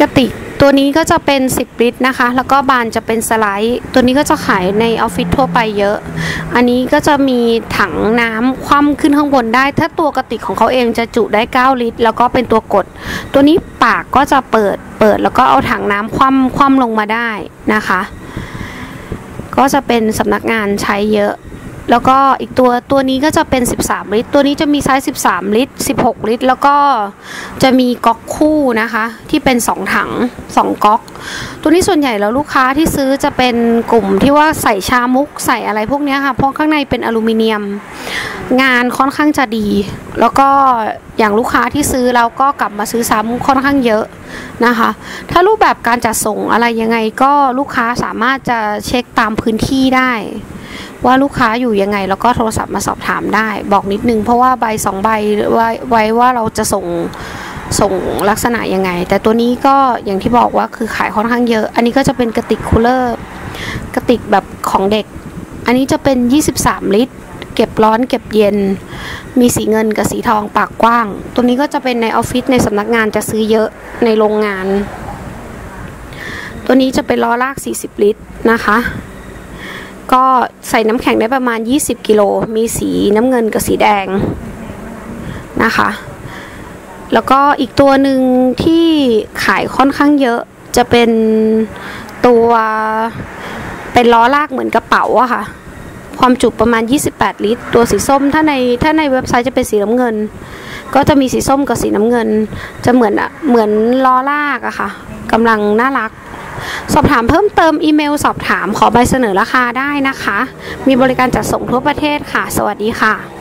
กระติก ตัวนี้ก็จะเป็น 10 ลิตรนะคะ แล้วก็บานจะเป็นสไลด์ ตัวนี้ก็จะขายในออฟฟิศทั่วไปเยอะ อันนี้ก็จะมีถังน้ำคว่ำขึ้นข้างบนได้ ถ้าตัวกระติกของเขาเองจะจุได้ 9 ลิตร แล้วก็เป็นตัวกด ตัวนี้ปากก็จะเปิดเปิดแล้วก็เอาถังน้ำคว่ำคว่ำลงมาได้นะคะ ก็จะเป็นสำนักงานใช้เยอะ แล้วก็อีกตัวตัวนี้ก็จะเป็น 13 ลิตร ตัวนี้จะมีไซส์ 13 ลิตร 16 ลิตร แล้วก็จะมีก๊อกคู่นะคะ ที่เป็น 2 ถัง 2 ก๊อก ตัวนี้ส่วนใหญ่แล้วลูกค้าที่ซื้อจะเป็นกลุ่มที่ว่าใส่ชามุกใส่อะไรพวกนี้ค่ะ เพราะข้างในเป็นอลูมิเนียม งานค่อนข้างจะดี แล้วก็อย่างลูกค้าที่ซื้อแล้วก็กลับมาซื้อซ้ำค่อนข้างเยอะนะคะ ถ้ารูปแบบการจัดส่งอะไรยังไงก็ลูกค้าสามารถจะเช็คตามพื้นที่ได้ ว่าลูกค้าอยู่ยังไง แล้วก็โทรศัพท์มาสอบถามได้ บอกนิดนึง เพราะว่าใบสองใบไว้ไว้ว่าเราจะส่งส่งลักษณะยังไง แต่ตัวนี้ก็อย่างที่บอกว่าคือขายค่อนข้างเยอะ อันนี้ก็จะเป็นกระติกคูลเลอร์กระติกแบบของเด็ก อันนี้จะเป็น 23 ลิตร เก็บร้อนเก็บเย็น มีสีเงินกับสีทองปากกว้าง ตัวนี้ก็จะเป็นในออฟฟิศในสำนักงานจะซื้อเยอะในโรงงาน ตัวนี้จะเป็นล้อลาก 40 ลิตรนะคะ ก็ใส่น้ำแข็งได้ประมาณ 20 กิโล มีสีน้ำเงินกับสีแดงนะคะ แล้วก็อีกตัวหนึ่งที่ขายค่อนข้างเยอะจะเป็นตัวเป็นล้อลากเหมือนกระเป๋าอะค่ะ ความจุประมาณ 28 ลิตร ตัวสีส้มถ้าในถ้าในเว็บไซต์จะเป็นสีน้ำเงิน ก็จะมีสีส้มกับสีน้ำเงิน จะเหมือนอะเหมือนล้อลากอะค่ะกำลังน่ารัก สอบถามเพิ่มเติมอีเมล สอบถามขอใบเสนอราคาได้นะคะ มีบริการจัดส่งทั่วประเทศค่ะ สวัสดีค่ะ